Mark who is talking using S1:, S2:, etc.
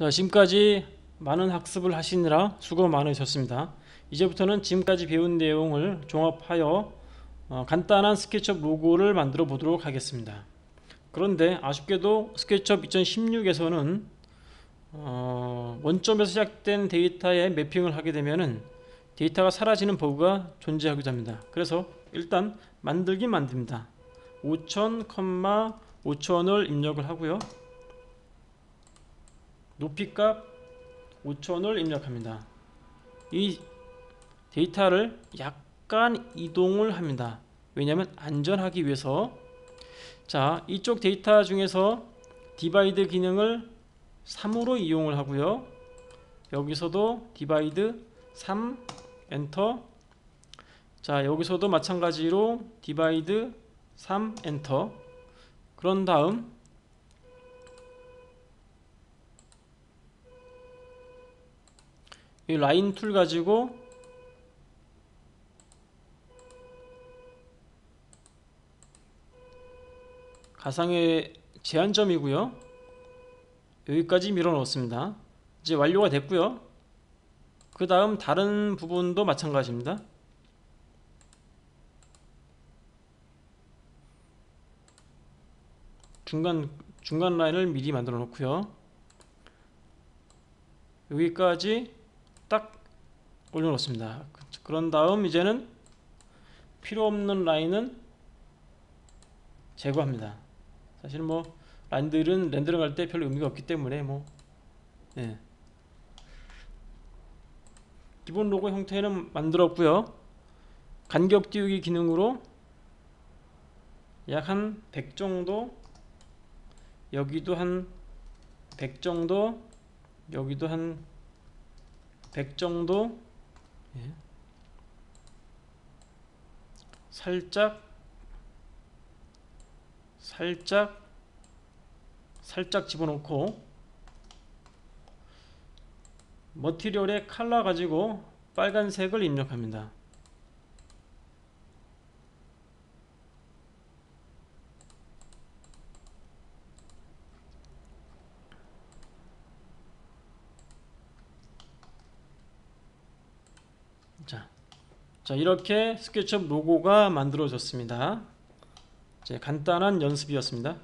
S1: 자, 지금까지 많은 학습을 하시느라 수고 많으셨습니다. 이제부터는 지금까지 배운 내용을 종합하여 어, 간단한 스케치업 로고를 만들어 보도록 하겠습니다. 그런데 아쉽게도 스케치업 2016에서는 어, 원점에서 시작된 데이터에 매핑을 하게 되면은 데이터가 사라지는 버그가 존재하기도 합니다. 그래서 일단 만들긴 만듭니다. 5000, 5000을 입력을 하고요. 높이값 5000을 입력합니다. 이 데이터를 약간 이동을 합니다. 왜냐하면 안전하기 위해서 자 이쪽 데이터 중에서 디바이드 기능을 3으로 이용을 하고요. 여기서도 디바이드 3 엔터 자 여기서도 마찬가지로 디바이드 3 엔터 그런 다음 이 라인 툴 가지고 가상의 제한점이고요. 여기까지 밀어 넣었습니다. 이제 완료가 됐고요. 그 다음 다른 부분도 마찬가지입니다. 중간 중간 라인을 미리 만들어 놓고요. 여기까지 딱 올려 놓습니다. 그런 다음 이제는 필요 없는 라인은 제거합니다. 사실 뭐 라인들은 렌더링 할때 별로 의미가 없기 때문에 뭐 예. 기본 로고 형태는 만들었고요. 간격 띄우기 기능으로 약 한 100 정도 여기도 한 100 정도 여기도 한 100 정도 예. 살짝 살짝 살짝 집어넣고 머티리얼의 칼라 가지고 빨간색을 입력합니다. 자, 자 이렇게 스케치업 로고가 만들어졌습니다. 이제 간단한 연습이었습니다.